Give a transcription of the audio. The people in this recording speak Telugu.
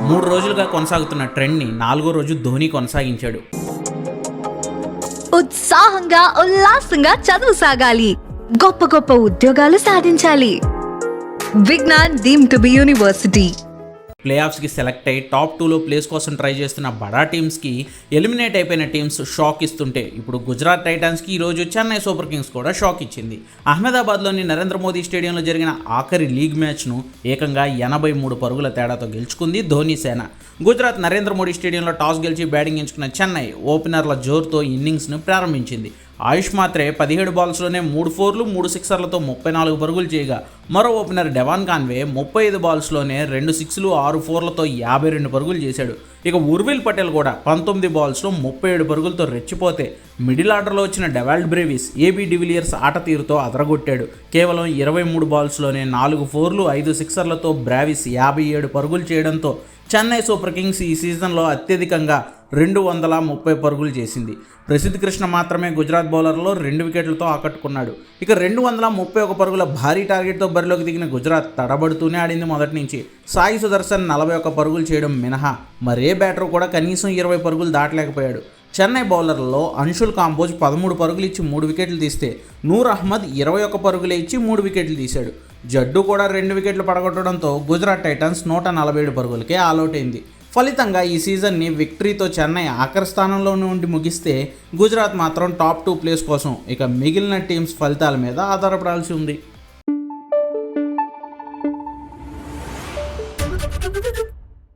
మూడు రోజులుగా కొనసాగుతున్న ట్రెండ్ని నాలుగో రోజు ధోని కొనసాగించాడు. ఉత్సాహంగా ఉల్లాసంగా చదువు సాగాలి. గొప్ప గొప్ప ఉద్యోగాలు సాధించాలి. Vignan deemed to be university. Play ఆఫ్స్కి select అయ్యి టాప్ టూలో ప్లేస్ కోసం ట్రై చేస్తున్న బడా టీమ్స్కి ఎలిమినేట్ అయిపోయిన టీమ్స్ షాక్ ఇస్తుంటే ఇప్పుడు గుజరాత్ టైటాన్స్కి ఈరోజు చెన్నై సూపర్ కింగ్స్ కూడా షాక్ ఇచ్చింది. అహ్మదాబాద్లోని నరేంద్ర మోదీ స్టేడియంలో జరిగిన ఆఖరి లీగ్ మ్యాచ్ను ఏకంగా ఎనభై మూడు పరుగుల తేడాతో గెలుచుకుంది ధోని సేన. గుజరాత్ నరేంద్ర మోడీ స్టేడియంలో టాస్ గెలిచి బ్యాటింగ్ ఎంచుకున్న చెన్నై ఓపెనర్ల జోరుతో ఇన్నింగ్స్ను ప్రారంభించింది. ఆయుష్ మాత్రే పదిహేడు బాల్స్లోనే మూడు ఫోర్లు మూడు సిక్సర్లతో ముప్పై నాలుగు పరుగులు చేయగా మరో ఓపెనర్ డెవాన్ కాన్వే ముప్పై ఐదు బాల్స్లోనే రెండు సిక్స్లు ఆరు ఫోర్లతో యాభై రెండు పరుగులు చేశాడు. ఇక ఉర్విల్ పటేల్ కూడా పంతొమ్మిది బాల్స్లో ముప్పై ఏడు పరుగులతో రెచ్చిపోతే మిడిల్ ఆర్డర్లో వచ్చిన డెవాల్డ్ బ్రేవిస్ ఏబీ డివిలియర్స్ ఆట తీరుతో అదరగొట్టాడు. కేవలం ఇరవై మూడు బాల్స్లోనే నాలుగు ఫోర్లు ఐదు సిక్సర్లతో బ్రావిస్ యాభై ఏడు పరుగులు చేయడంతో చెన్నై సూపర్ కింగ్స్ ఈ సీజన్లో అత్యధికంగా రెండు వందల ముప్పై పరుగులు చేసింది. ప్రసిద్ధ్ కృష్ణ మాత్రమే గుజరాత్ బౌలర్లో రెండు వికెట్లతో ఆకట్టుకున్నాడు. ఇక రెండు వందల ముప్పై ఒక పరుగుల భారీ టార్గెట్తో బరిలోకి దిగిన గుజరాత్ తడబడుతూనే ఆడింది మొదటి నుంచి. సాయి సుదర్శన్ నలభై ఒక్క పరుగులు చేయడం మినహా. మరే బ్యాటర్ కూడా కనీసం ఇరవై పరుగులు దాటలేకపోయాడు. చెన్నై బౌలర్లలో అంశుల్ కాంబోజ్ పదమూడు పరుగులు ఇచ్చి మూడు వికెట్లు తీస్తే నూర్ అహ్మద్ ఇరవై ఒక్క పరుగులే ఇచ్చి మూడు వికెట్లు తీశాడు. జడ్డు కూడా రెండు వికెట్లు పడగొట్టడంతో గుజరాత్ టైటన్స్ నూట నలభై ఏడు పరుగులకే ఆల్అవుట్ అయింది ఫలితంగా ఈ సీజన్ని విక్టరీతో చెన్నై ఆఖరి స్థానంలో నుండి ముగిస్తే గుజరాత్ మాత్రం టాప్ టూ ప్లేస్ కోసం ఇక మిగిలిన టీమ్స్ ఫలితాల మీద ఆధారపడాల్సి ఉంది.